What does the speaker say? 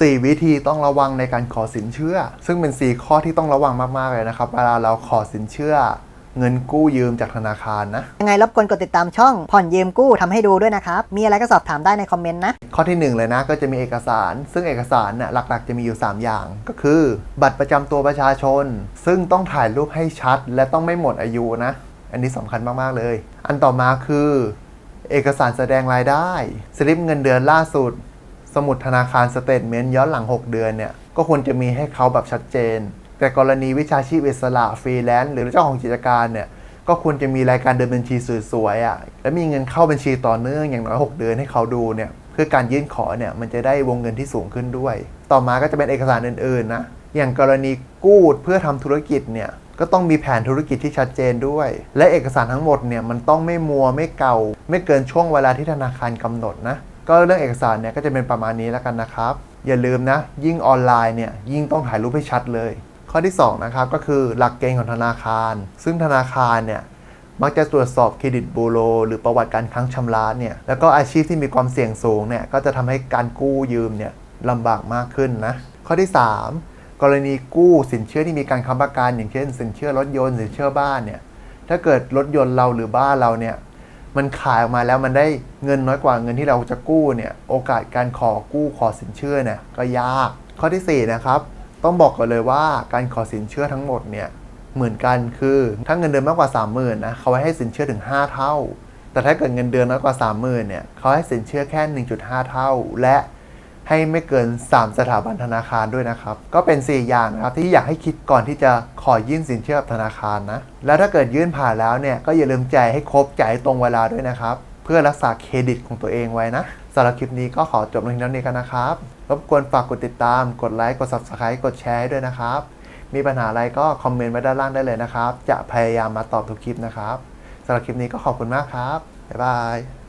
4 วิธีต้องระวังในการขอสินเชื่อ ซึ่งเป็น 4 ข้อที่ต้องระวังมาก ๆ เลยนะครับ เวลาเราขอสินเชื่อ เงินกู้ยืมจากธนาคารนะ ยังไงรบกวนกดติดตามช่อง ผ่อนยืมกู้ทำให้ดูด้วยนะครับ มีอะไรก็สอบถามได้ในคอมเมนต์นะ ข้อทีหนึ่1 เลยนะก็จะมีเอกสาร ซึ่งเอกสารเนี่ยหลักๆ จะมีอยู่ 3 อย่าง ก็คือ บัตรประจำตัวประชาชน ซึ่งต้องถ่ายรูปให้ชัด และต้องไม่หมดอายุนะ อันนี้สำคัญมากๆเลย อันต่อมาคือ เอกสารแสดงรายได้ สลิปเงินเดือนล่าสุด สมุดธนาคารสเตทเมนต์ย้อนหลัง 6 เดือนเนี่ย ก็ควรจะมีให้เขาแบบชัดเจน แต่กรณีวิชาชีพอิสระฟรีแลนซ์หรือเจ้าของกิจการเนี่ย ก็ควรจะมีรายการเดินบัญชีสวยๆอะ่ะ และมีเงินเข้าบัญชีต่อเนื่องอย่างน้อย 6 เดือนให้เขาดูเนี่ย เพื่อการยื่นขอเนี่ยมันจะได้วงเงินที่สูงขึ้นด้วย ต่อมาก็จะเป็นเอกสารอื่นๆนะ อย่างกรณีกู้เพื่อทำธุรกิจเนี่ยก็ต้องมีแผนธุรกิจที่ชัดเจนด้วย และเอกสารทั้งหมดเนี่ยมันต้องไม่มัวไม่เก่า ไม่เกินช่วงเวลาที่ธนาคารกำหนดนะ ก็เรื่องเอกสารเนี่ยก็จะเป็นประมาณนี้แล้วกันนะครับ อย่าลืมนะ ยิ่งออนไลน์เนี่ยยิ่งต้องถ่ายรูปให้ชัดเลย ข้อที่2นะครับก็คือหลักเกณฑ์ของธนาคาร ซึ่งธนาคารเนี่ยมักจะตรวจสอบเครดิตบูโรหรือประวัติการค้างชำระเนี่ยแล้วก็อาชีพที่มีความเสี่ยงสูงเนี่ยก็จะทำให้การกู้ยืมเนี่ยลำบากมากขึ้นนะข้อที่ 3 กรณีกู้สินเชื่อที่มีการค้ำประกันอย่างเช่น สินเชื่อรถยนต์สินเชื่อบ้านเนี่ยถ้าเกิดรถยนต์เราหรือบ้านเราเนี่ย มันขายออกมาแล้วมันได้เงินน้อยกว่าเงินที่เราจะกู้เนี่ยโอกาสการขอกู้ขอสินเชื่อเนี่ยก็ยาก ข้อทีสี่4นะครับต้องบอกก่อนเลยว่าการขอสินเชื่อทั้งหมดเนี่ยเหมือนกันคือถ้าเงินเดือนมากกว่า 30,000นะเขาให้สินเชื่อถึง 5 เท่า แต่ถ้าเกิดเงินเดือนน้อยกว่า 30,000เนี่ยเขาให้สินเชื่อแค่ 1.5 เท่า และ ให้ไม่เกิน 3 สถาบันธนาคารด้วยนะครับ ก็เป็น 4 อย่างนะครับ ที่อยากให้คิดก่อนที่จะขอยื่นสินเชื่อกับธนาคารนะ แล้วถ้าเกิดยื่นผ่านแล้วเนี่ย ก็อย่าลืมจ่ายให้ครบจ่ายตรงเวลาด้วยนะครับ เพื่อรักษาเครดิตของตัวเองไว้นะสำหรับคลิปนี้ก็ขอจบลงที่เท่านี้กันนะครับ รบกวนฝากกดติดตาม กดไลค์ กด subscribe กดแชร์ให้ด้วยนะครับ มีปัญหาอะไรก็คอมเมนต์ไว้ด้านล่างได้เลยนะครับ จะพยายามมาตอบทุกคลิปนะครับสำหรับคลิปนี้ก็ขอบคุณมากครับ บ๊ายบาย